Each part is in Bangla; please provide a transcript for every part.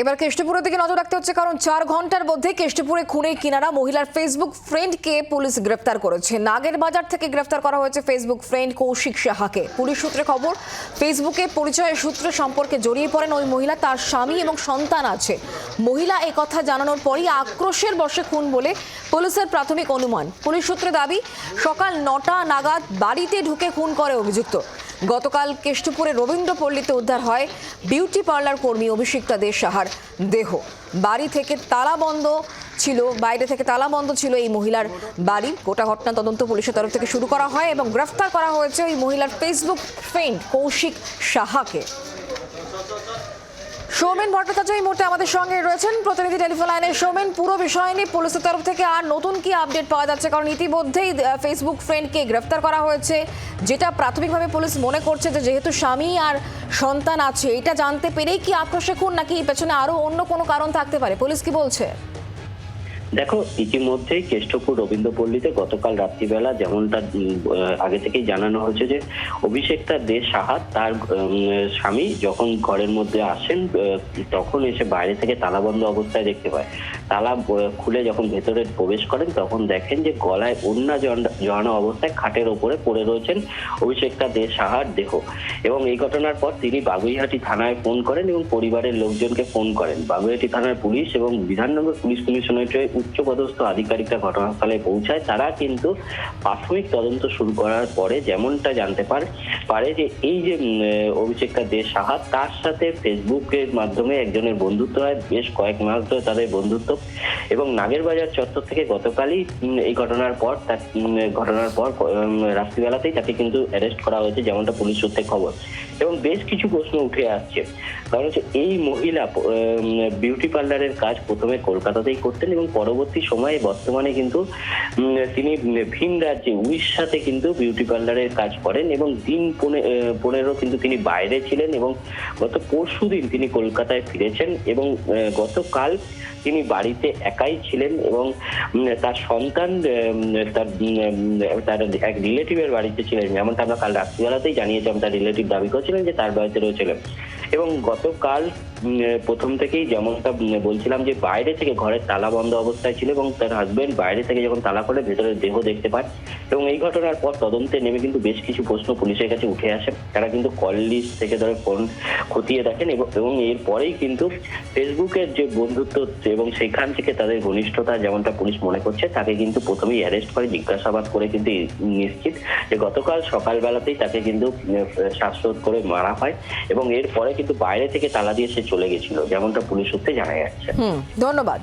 এবার কেষ্টপুরের দিকে নজর রাখতে হচ্ছে, কারণ চার ঘণ্টার মধ্যে কেষ্টপুরে খুনের কিনারা মহিলার ফেসবুক ফ্রেন্ডকে পুলিশ গ্রেফতার করেছে। নাগের বাজার থেকে গ্রেফতার করা হয়েছে ফেসবুক ফ্রেন্ড কৌশিক সাহাকে। পুলিশ সূত্রে খবর, ফেসবুকে পরিচয়ের সূত্রে সম্পর্কে জড়িয়ে পড়েন ওই মহিলা, তার স্বামী এবং সন্তান আছে। মহিলা এই কথা জানানোর পরই আক্রোশের বশে খুন বলে পুলিশের প্রাথমিক অনুমান। পুলিশ সূত্রে দাবি, সকাল নটা নাগাদ বাড়িতে ঢুকে খুন করে অভিযুক্ত। গতকাল কেষ্টপুরে রবীন্দ্রপল্লীতে উদ্ধার হয় বিউটি পার্লার কর্মী অভিষিক্তা দে সাহার দেহ। বাড়ি থেকে তালা বন্ধ ছিল, বাইরে থেকে তালা বন্ধ ছিল এই মহিলার বাড়ি। গোটা ঘটনা তদন্ত পুলিশের তরফ থেকে শুরু করা হয় এবং গ্রেফতার করা হয়েছে ওই মহিলার ফেসবুক ফ্রেন্ড কৌশিক সাহাকে। সৌমেন ভট্টাচার্য এই মুহূর্তে আমাদের সঙ্গে রয়েছেন। প্রতিনিধি টেলিফোন লাইনে সৌমেন, পুরো বিষয় নিয়ে পুলিশের তরফ থেকে আর নতুন কি আপডেট পাওয়া যাচ্ছে? কারণ ইতিমধ্যেই ফেসবুক ফ্রেন্ডকে গ্রেফতার করা হয়েছে, যেটা প্রাথমিকভাবে পুলিশ মনে করছে যে যেহেতু স্বামী আর সন্তান আছে, এটা জানতে পেরেই কি আক্রোশে খুন, নাকি পেছনে আরও অন্য কোনো কারণ থাকতে পারে? পুলিশ কি বলছে? দেখো, ইতিমধ্যেই কেষ্টপুর রবীন্দ্রপল্লীতে গতকাল রাত্রিবেলা যেমন তার আগে থেকেই জানানো হয়েছে যে, অভিষেক তার দেশ সাহাত তার স্বামী যখন ঘরের মধ্যে আসেন তখন এসে বাইরে থেকে তালাবন্ধ অবস্থায় দেখতে পায়। তালা খুলে যখন ভেতরে প্রবেশ করেন, তখন দেখেন যে গলায় অন্যা জড়ানো অবস্থায় খাটের ওপরে পড়ে রয়েছেন অভিষেকটা দে সাহার দেহ। এবং এই ঘটনার পর তিনি বাগুইহাটি থানায় ফোন করেন এবং পরিবারের লোকজনকে ফোন করেন। বাগুইহাটি থানার পুলিশ এবং বিধাননগর পুলিশ কমিশনারেটের উচ্চপদস্থ আধিকারিকরা ঘটনাস্থলে পৌঁছায়। তারা কিন্তু প্রাথমিক তদন্ত শুরু করার পরে যেমনটা জানতে পারে পারে যে এই যে অভিষেকটা দে সাহা, তার সাথে ফেসবুকের মাধ্যমে একজনের বন্ধুত্ব হয়। বেশ কয়েক মাস ধরে তাদের বন্ধুত্ব এবং নাগের বাজার চত্বর থেকে গতকালই এই ঘটনার পর তার ঘটনার পর রাত্রিবেলাতেই তাকে কিন্তু অ্যারেস্ট করা হয়েছে, যেমনটা পুলিশ সূত্রে খবর। এবং বেশ কিছু প্রশ্ন উঠে আসছে। কারণ হচ্ছে এই মহিলা বিউটি পার্লারের কাজ প্রথমে কলকাতাতেই করতেন এবং পরবর্তী সময়ে বর্তমানে কিন্তু তিনি ভিন রাজ্যে, উড়িষ্যাতে কিন্তু বিউটি পার্লারের কাজ করেন এবং দিন পনে- পনেরো কিন্তু তিনি বাইরে ছিলেন এবং গত পরশু দিন তিনি কলকাতায় ফিরেছেন এবং গতকাল তিনি বাড়িতে একাই ছিলেন এবং তার সন্তান তার তার এক রিলেটিভের বাড়িতে ছিলেন। যেমনটা আমরা কাল রাত্রিবেলাতেই জানিয়েছিলাম, তার রিলেটিভ দাবি করেছিলেন যে তার বাড়িতে রয়েছিলেন এবং গতকাল প্রথম থেকেই যেমনটা বলছিলাম যে বাইরে থেকে ঘরের তালা বন্ধ অবস্থায় ছিল এবং তার হাজবেন্ড বাইরে থেকে যখন তালা করে ভেতরে দেহ দেখতে পায় এবং এই ঘটনার পর তদন্তে নেমে কিন্তু বেশ কিছু প্রশ্ন পুলিশের কাছে উঠে আসে। তারা কিন্তু কল লিস্ট থেকে ধরে ফোন খতিয়ে দেখেন এবং এবং এরপরেই কিন্তু ফেসবুকের যে বন্ধুত্ব এবং সেখান থেকে তাদের ঘনিষ্ঠতা যেমনটা পুলিশ মনে করছে, তাকে কিন্তু প্রথমেই অ্যারেস্ট করে, জিজ্ঞাসাবাদ করে কিন্তু নিশ্চিত যে গতকাল সকালবেলাতেই তাকে কিন্তু শ্বাসরোধ করে মারা হয় এবং এরপরে কিন্তু বাইরে থেকে তালা দিয়ে সে চলে গেছিল যেমনটা পুলিশ সূত্রে জানা যাচ্ছে ধন্যবাদ।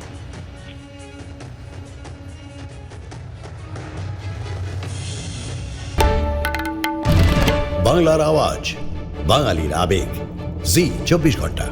বাংলার আওয়াজ বাঙালির আবেগ। জি চব্বিশ ঘণ্টা।